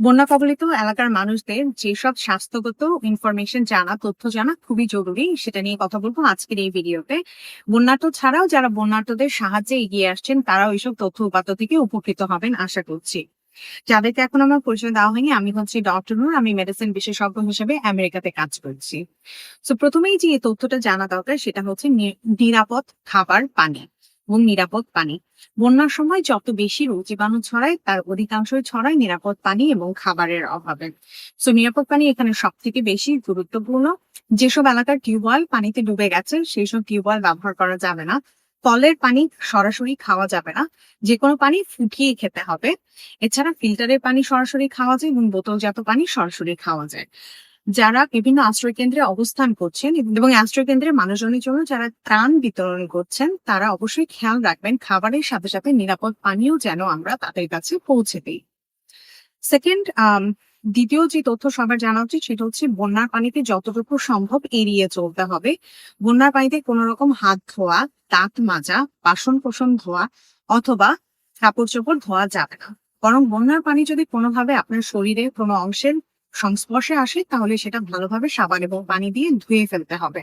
বন্যা কবলিত এলাকার মানুষদের যেসব স্বাস্থ্যগত ইনফরমেশন জানা, তথ্য জানা খুবই জরুরি, সেটা নিয়ে কথা বলব আজকের এই ভিডিওতে। বন্যার্থ ছাড়াও যারা বন্যার্থদের সাহায্যে এগিয়ে আসছেন, তারাও এইসব তথ্য উপাত্ত থেকে উপকৃত হবেন আশা করছি। যাদেরকে এখন আমার পরিচয় দেওয়া হয়নি, আমি হচ্ছি ডক্টর নূর আমি মেডিসিন বিশেষজ্ঞ হিসেবে আমেরিকাতে কাজ করছি। তো প্রথমেই যে তথ্যটা জানা দরকার, সেটা হচ্ছে নিরাপদ খাবার পানি। এবং নিরাপদ পানি। বন্যার সময় যত বেশি রোগ জীবাণু ছড়ায়, তার অধিকাংশই ছড়ায় নিরাপদ পানি এবং খাবারের অভাবে। সো নিরাপদ পানি এখানে সব থেকে বেশি গুরুত্বপূর্ণ। যেসব এলাকার টিউবওয়েল পানিতে ডুবে গেছে সেই সব টিউবওয়েল ব্যবহার করা যাবে না। কলের পানি সরাসরি খাওয়া যাবে না। যে কোনো পানি ফুটিয়ে খেতে হবে। এছাড়া ফিল্টারের পানি সরাসরি খাওয়া যায় এবং বোতলজাত পানি সরাসরি খাওয়া যায়। যারা বিভিন্ন আশ্রয় কেন্দ্রে অবস্থান করছেন এবং আশ্রয় কেন্দ্রের মানুষজনের জন্য যারা ত্রাণ বিতরণ করছেন, তারা অবশ্যই খেয়াল রাখবেন, খাবারের সাথে সাথে নিরাপদ পানীয় যেন আমরা তাদের কাছে পৌঁছে দিই। সেকেন্ড দ্বিতীয় যে তথ্য সবার জানা উচিত সেটা হচ্ছে বন্যার পানিতে যতটুকু সম্ভব এড়িয়ে চলতে হবে। বন্যার পানিতে কোনো রকম হাত ধোয়া, দাঁত মাজা বাসন কোসন ধোয়া অথবা কাপড় চোপড় ধোয়া যাবে না। বরং বন্যার পানি যদি কোনোভাবে আপনার শরীরে কোনো অংশের সংস্পর্শে আসে তাহলে সেটা ভালোভাবে সাবান এবং পানি দিয়ে ধুয়ে ফেলতে হবে।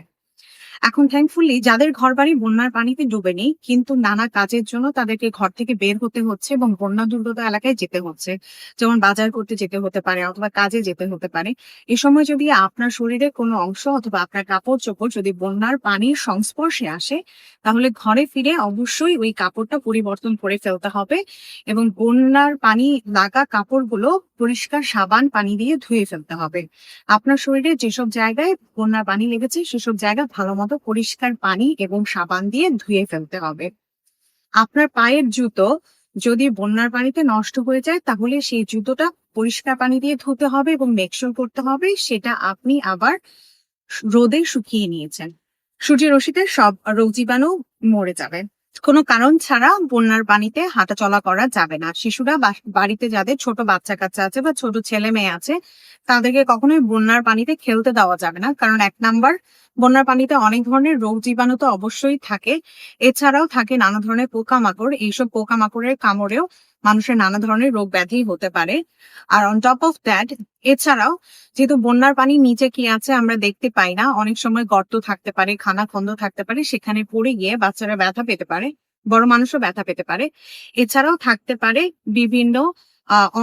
এখন থ্যাঙ্কফুলি যাদের ঘর বাড়ি বন্যার পানিতে ডুবেনি কিন্তু নানা কাজের জন্য তাদেরকে ঘর থেকে বের হতে হচ্ছে এবং বন্যা দুর্গত এলাকায় যেতে হচ্ছে। যেমন বাজার করতে যেতে হতে পারে অথবা কাজে যেতে হতে পারে। এ সময় যদি আপনার শরীরে কোনো অংশ অথবা আপনার কাপড় চোপড় যদি বন্যার পানির সংস্পর্শে আসে, তাহলে ঘরে ফিরে অবশ্যই ওই কাপড়টা পরিবর্তন করে ফেলতে হবে এবং বন্যার পানি লাগা কাপড়গুলো পরিষ্কার সাবান, পানি দিয়ে ধুয়ে ফেলতে হবে। আপনার শরীরে যেসব জায়গায় বন্যার পানি লেগেছে, সেসব জায়গা ভালো মতো পরিষ্কার পানি এবং সাবান দিয়ে ধুয়ে ফেলতে হবে। আপনার পায়ের জুতো যদি বন্যার পানিতে নষ্ট হয়ে যায়, তাহলে সেই জুতোটা পরিষ্কার পানি দিয়ে ধুতে হবে এবং মেকশোর করতে হবে সেটা আপনি আবার রোদে শুকিয়ে নিয়েছেন। সূর্যের রশিতে সব রোগ জীবাণু মরে যাবে। কোনো কারণ ছাড়া বন্যার পানিতে হাঁটা চলা করা যাবে না। শিশুরা বাড়িতে যাদের ছোট বাচ্চা কাচ্চা আছে বা ছোট ছেলে মেয়ে আছে, তাদেরকে কখনোই বন্যার পানিতে খেলতে দেওয়া যাবে না। কারণ এক নাম্বার, বন্যার পানিতে অনেক ধরনের রোগ জীবাণু তো অবশ্যই থাকে। এছাড়াও থাকে নানা ধরনের পোকামাকড়। এইসব পোকামাকড়ের কামড়েও মানুষের নানা ধরনের রোগ ব্যাধি হতে পারে। আর অন টপ অফ দ্যাট এছাড়াও যেহেতু বন্যার পানি নিচে কি আছে আমরা দেখতে পাই না, অনেক সময় গর্ত থাকতে পারে খানা খন্দ থাকতে পারে, সেখানে পড়ে গিয়ে বাচ্চারা ব্যথা পেতে পারে, বড় মানুষও ব্যথা পেতে পারে। এছাড়াও থাকতে পারে বিভিন্ন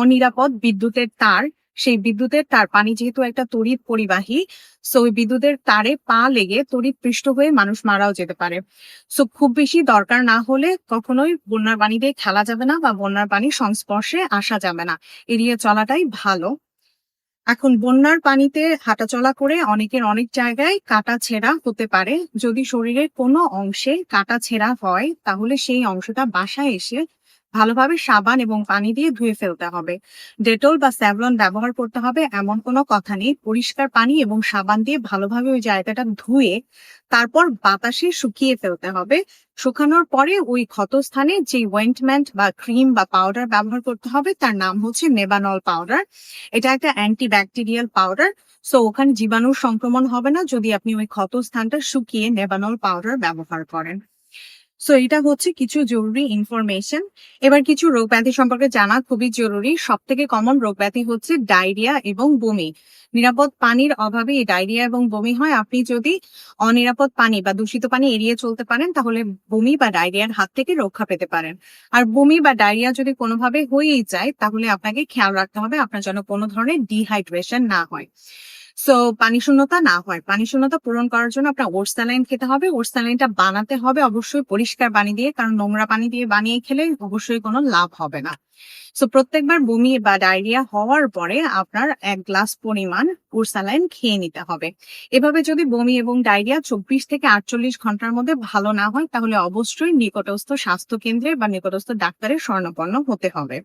অনিরাপদ বিদ্যুতের তার সেই বিদ্যুতের তার, পানি যেহেতু একটা তড়িৎ পরিবাহী সো ওই বিদ্যুতের তারে পা লেগে তড়িৎ পৃষ্ঠ হয়ে মানুষ মারাও যেতে পারে। সো খুব বেশি দরকার না হলে কখনোই বন্যার পানি দিয়ে খেলা যাবে না বা বন্যার পানি সংস্পর্শে আসা যাবে না। এড়িয়ে চলাটাই ভালো। এখন বন্যার পানিতে হাঁটাচলা করে অনেকের অনেক জায়গায় কাটা ছেঁড়া হতে পারে। যদি শরীরের কোনো অংশে কাটা ছেঁড়া হয়, তাহলে সেই অংশটা বাসায় এসে ভালোভাবে সাবান এবং পানি দিয়ে ধুয়ে ফেলতে হবে। ডেটল বা স্যাভলন ব্যবহার করতে হবে এমন কোনো কথা নেই। পরিষ্কার পানি এবং সাবান দিয়ে ভালোভাবে ওই জায়গাটা ধুয়ে তারপর বাতাসে শুকিয়ে ফেলতে হবে। শুকানোর পরে ওই ক্ষতস্থানে যে ওয়েন্টমেন্ট বা ক্রিম বা পাউডার ব্যবহার করতে হবে তার নাম হচ্ছে নেবানল পাউডার এটা একটা অ্যান্টিব্যাকটেরিয়াল পাউডার সো ওখানে জীবাণুর সংক্রমণ হবে না যদি আপনি ওই ক্ষতস্থানটা শুকিয়ে নেবানল পাউডার ব্যবহার করেন। সো এটা হচ্ছে কিছু জরুরি ইনফরমেশন এবার কিছু রোগ ব্যাধি সম্পর্কে জানা খুবই জরুরি। সব থেকে কমন রোগ ব্যাধি হচ্ছে ডায়রিয়া এবং বমি। নিরাপদ পানির অভাবে ডায়রিয়া এবং বমি হয়। আপনি যদি অনিরাপদ পানি বা দূষিত পানি এড়িয়ে চলতে পারেন, তাহলে বমি বা ডায়রিয়ার হাত থেকে রক্ষা পেতে পারেন। আর বমি বা ডায়রিয়া যদি কোনোভাবে হয়েই যায়, তাহলে আপনাকে খেয়াল রাখতে হবে আপনার যেন কোনো ধরনের ডিহাইড্রেশন না হয়। সো পানি শূন্যতা না হয়। পানি শূন্যতা পূরণ করার জন্য আপনার ওটস স্যালাইন খেতে হবে। ওটস স্যালাইনটা বানাতে হবে অবশ্যই পরিষ্কার পানি দিয়ে, কারণ নোংরা পানি দিয়ে বানিয়ে খেলে অবশ্যই কোনো লাভ হবে না। সো প্রত্যেকবার বমি বা ডায়রিয়া হওয়ার পরে আপনার এক গ্লাস পরিমাণ ওটস স্যালাইন খেয়ে নিতে হবে। এভাবে যদি বমি এবং ডায়রিয়া চব্বিশ থেকে আটচল্লিশ ঘণ্টার মধ্যে ভালো না হয়, তাহলে অবশ্যই নিকটস্থ স্বাস্থ্য কেন্দ্রে বা নিকটস্থ ডাক্তারের স্বর্ণপন্ন হতে হবে।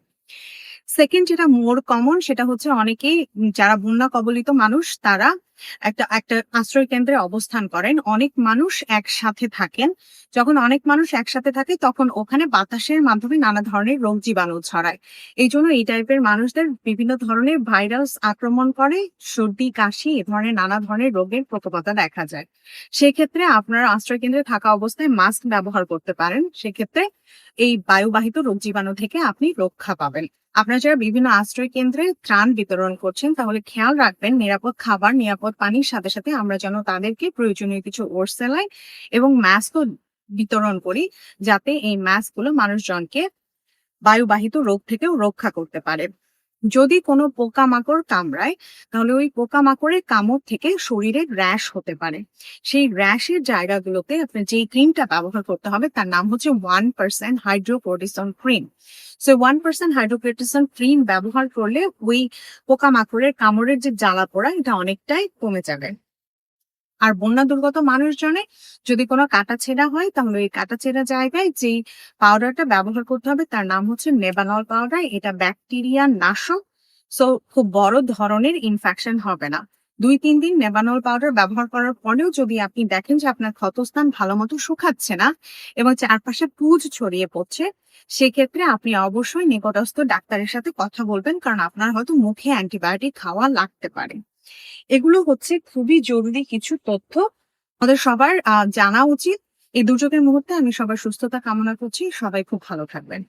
সেকেন্ড যেটা মোর কমন সেটা হচ্ছে অনেকেই যারা বন্যা কবলিত মানুষ তারা একটা একটা আশ্রয় কেন্দ্রে অবস্থান করেন। অনেক মানুষ একসাথে থাকেন। যখন অনেক মানুষ একসাথে থাকে, তখন ওখানে বাতাসের মাধ্যমে নানা ধরনের রোগ জীবাণু ছড়ায়। এই জন্য এই টাইপের মানুষদের বিভিন্ন ধরনের ভাইরাস আক্রমণ করে, সর্দি, কাশি, এ ধরনের নানা ধরনের রোগের প্রকোপতা দেখা যায়। সেক্ষেত্রে আপনারা আশ্রয় কেন্দ্রে থাকা অবস্থায় মাস্ক ব্যবহার করতে পারেন। সেক্ষেত্রে এই বায়ুবাহিত রোগ জীবাণু থেকে আপনি রক্ষা পাবেন। আপনারা যারা বিভিন্ন আশ্রয় কেন্দ্রে ত্রাণ বিতরণ করছেন, তাহলে খেয়াল রাখবেন, নিরাপদ খাবার, নিরাপদ পানির সাথে সাথে আমরা যেন তাদেরকে প্রয়োজনীয় কিছু ওরসেলাই এবং মাস্কও বিতরণ করি যাতে এই মাস্কগুলো মানুষজনকে বায়ুবাহিত রোগ থেকেও রক্ষা করতে পারে। যদি কোনো পোকামাকড় কামড়ায়, তাহলে ওই পোকামাকড়ের কামড় থেকে শরীরে র্যাশ হতে পারে। সেই র্যাশের জায়গাগুলোতে আপনার যে ক্রিমটা ব্যবহার করতে হবে, তার নাম হচ্ছে one percent hydrocortisone cream. So one percent hydrocortisone cream ব্যবহার করলে ওই পোকামাকড়ের কামড়ের যে জ্বালা পোড়া, এটা অনেকটাই কমে যাবে। আর বন্যা দুর্গত মানুষজনে যদি কোনো কাটা ছেঁড়া হয়, তাহলে ওই কাটা ছেঁড়া জায়গায় যে পাউডারটা ব্যবহার করতে হবে, তার নাম হচ্ছে নেবানল পাউডার এটা ব্যাকটেরিয়া নাশক। সো খুব বড় ধরনের ইনফেকশন হবে না। দুই তিন দিন নেবানল পাউডার ব্যবহার করার পরেও যদি আপনি দেখেন যে আপনার ক্ষতস্থান ভালো মতো শুকাচ্ছে না এবং চারপাশে পুজ ছড়িয়ে পড়ছে, সেক্ষেত্রে আপনি অবশ্যই নিকটস্থ ডাক্তারের সাথে কথা বলবেন কারণ আপনার হয়তো মুখে অ্যান্টিবায়োটিক খাওয়া লাগতে পারে। এগুলো হচ্ছে খুবই জরুরি কিছু তথ্য। আমাদের সবার জানা উচিত। এই দুর্যোগের মুহূর্তে আমি সবার সুস্থতা কামনা করছি। সবাই খুব ভালো থাকবেন।